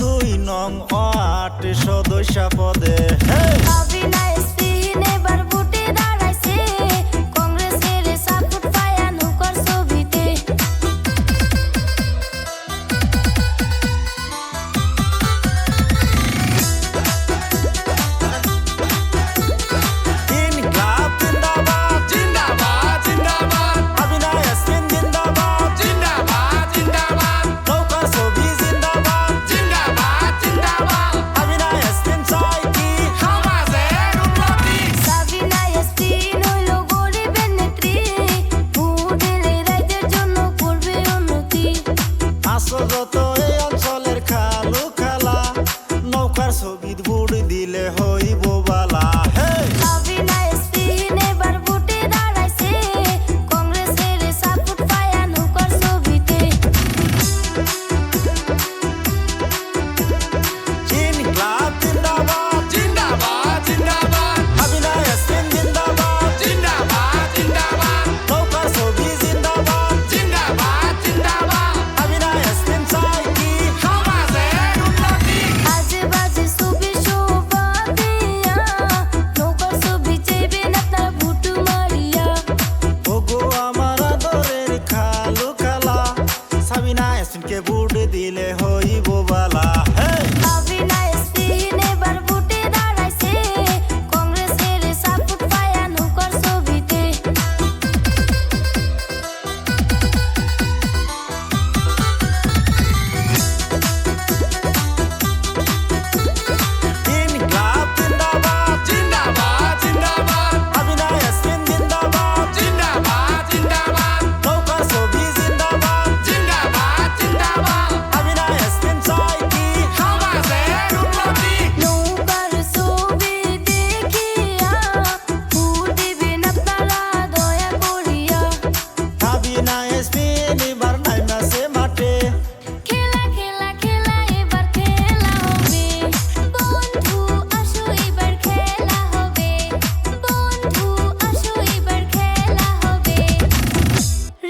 দুই নং আট সদস্য পদে। হ্যাঁ Kogo to हसीन के बूढ़ दिले हो वो वाला।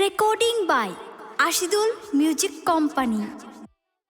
Recording by Ashidul music company